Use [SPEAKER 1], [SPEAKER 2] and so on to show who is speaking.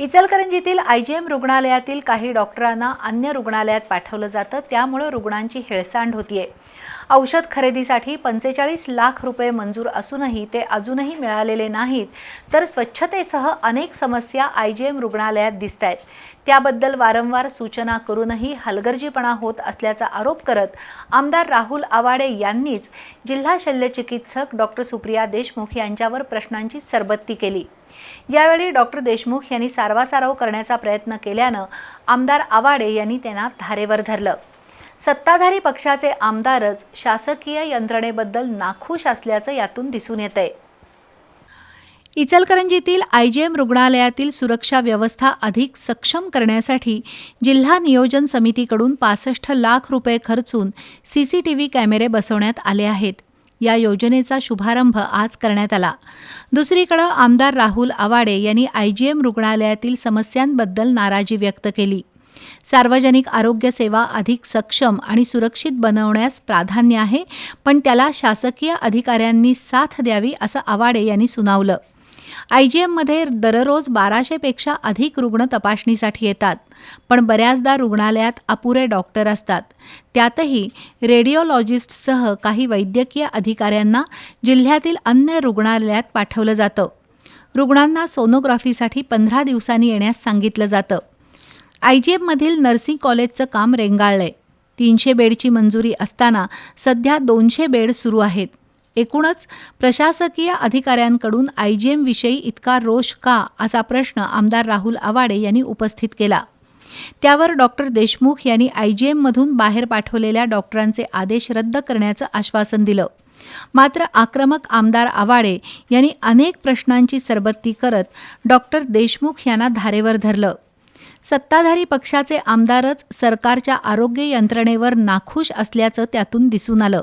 [SPEAKER 1] इचलकरंजीतील IgM रुग्णालयातील काही डॉक्टरांना अन्य रुग्णालयात पाठवलं जातं. त्यामुळं रुग्णांची हेळसांड होतीये. औषध खरेदीसाठी पंचेचाळीस लाख रुपये मंजूर असूनही ते अजूनही मिळालेले नाहीत. तर स्वच्छतेसह अनेक समस्या आयजीएम रुग्णालयात दिसत आहेत त्याबद्दल वारंवार सूचना करूनही हलगर्जीपणा होत असल्याचा आरोप करत आमदार राहुल आवाडे यांनीच जिल्हा शल्यचिकित्सक डॉक्टर सुप्रिया देशमुख यांच्यावर प्रश्नांची सरबत्ती केली. यावेळी डॉक्टर देशमुख यांनी सारवासारव करण्याचा प्रयत्न केल्यानं आमदार आवाडे यांनी त्यांना धारेवर धरलं. सत्ताधारी पक्षाचे आमदारच शासकीय यंत्रणेबद्दल नाखुश असल्याचं यातून दिसून येतंय. इचलकरंजीतील आयजीएम रुग्णालयातील सुरक्षा व्यवस्था अधिक सक्षम करण्यासाठी जिल्हा नियोजन समितीकडून पासष्ट लाख रुपये खर्चून सीसीटीव्ही कॅमेरे बसवण्यात आले आहेत. या योजनेचा शुभारंभ आज करण्यात आला. दुसरीकडे आमदार राहुल आवाडे यांनी आयजीएम रुग्णालयातील समस्यांबद्दल नाराजी व्यक्त केली. सार्वजनिक आरोग्य सेवा अधिक सक्षम आणि सुरक्षित बनवण्यास प्राधान्य आहे पण त्याला शासकीय अधिकाऱ्यांनी साथ द्यावी असं आवाडे यांनी सुनावलं. आयजीएममध्ये दररोज बाराशेपेक्षा अधिक रुग्ण तपासणीसाठी येतात. पण बऱ्याचदा रुग्णालयात अपुरे डॉक्टर असतात. त्यातही रेडिओलॉजिस्टसह काही वैद्यकीय अधिकाऱ्यांना जिल्ह्यातील अन्य रुग्णालयात पाठवलं जातं. रुग्णांना सोनोग्राफीसाठी पंधरा दिवसांनी येण्यास सांगितलं जातं. आयजीएममधील नर्सिंग कॉलेजचं काम रेंगाळलंय. तीनशे बेडची मंजुरी असताना सध्या दोनशे बेड सुरू आहेत. एकूणच प्रशासकीय अधिकाऱ्यांकडून आय जी एमविषयी इतका रोष का असा प्रश्न आमदार राहुल आवाडे यांनी उपस्थित केला. त्यावर डॉक्टर देशमुख यांनी आय जी एममधून बाहेर पाठवलेल्या डॉक्टरांचे आदेश रद्द करण्याचं आश्वासन दिलं. मात्र आक्रमक आमदार आवाडे यांनी अनेक प्रश्नांची सरबत्ती करत डॉक्टर देशमुख यांना धारेवर धरलं. सत्ताधारी पक्षाचे आमदारच सरकारच्या आरोग्य यंत्रणेवर नाखुश असल्याचं त्यातून दिसून आलं.